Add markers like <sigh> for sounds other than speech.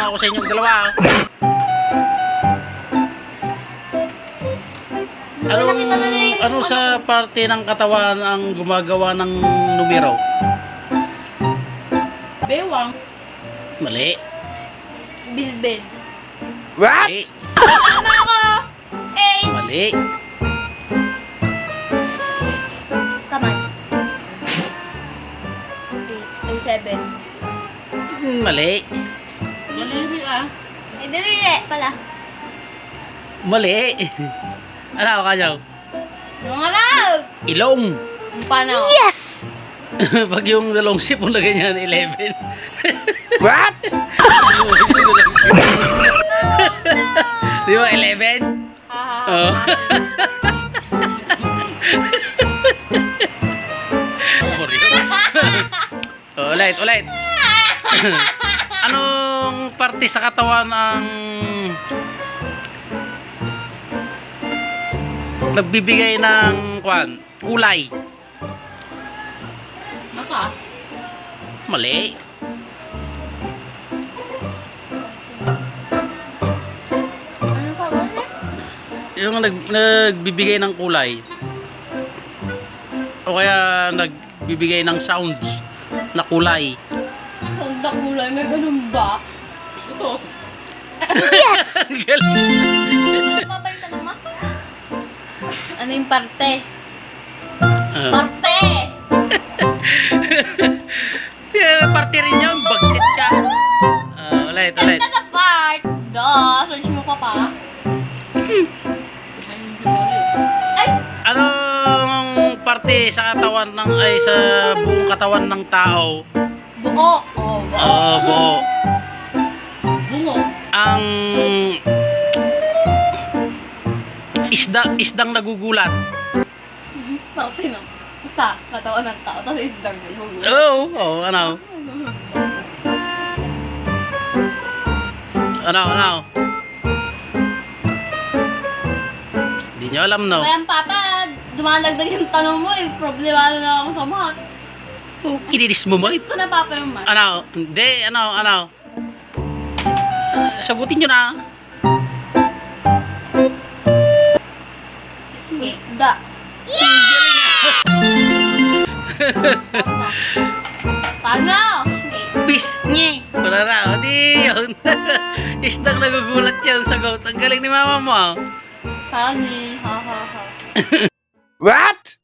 Tatanong ako sa inyong dalawa. ah. Anong, ano sa parte ng katawan ang gumagawa ng numero? Bewang. Mali. Bilbil. Mali. Tama ako! Eight. Mali. Kamay. Eight. Seven. Mali. Mali ah. Eh, daliri pala. Mali. Ano ka kanyaw? Yung araw! Ilong. Paano? Yes! <laughs> Pag yung dalawang sipon na ganyan, 11. What? <laughs> Di ba, 11? Ha, ha, Oo. ha. oh, ulit, ulit. <laughs> Parte sa katawan ang nagbibigay ng kwan, kulay? Maka. Mali. Ano pa ba? Yung nag, nagbibigay ng kulay. O kaya nagbibigay ng sounds na kulay. Ang kulay, may ganun ba? Ito. Yes! Ano tanong mo? Ano yung parte? Ah. Parte! <laughs> Eh, parte rin yun. Bagtit ka. Ah, ulit, ulit. Ito na part! Duh! Search mo pa pa? Ay! Anong parte sa katawan ng ay sa buong katawan ng tao? Buo! Oh, isda isdang nagugulat. Parte no. Basta, katawan ng tao. Tapos isdang gugulo. Oo, oh, ano? Ano, ano? Hindi nyo alam, no? Kaya papa, dumadagdag yung tanong mo eh. Problema na ako sa math. Oh, kinilis mo mo. Ito na papa yung math. Ano? Hindi, ano, ano? Ah, sagutin nyo na. Isda. <laughs> Paano? Bis, nye. Wala na, o di yun. <laughs> Isdang nagugulat yun sa goat. Ang galing ni mama mo. Funny. Ha ha ha. What?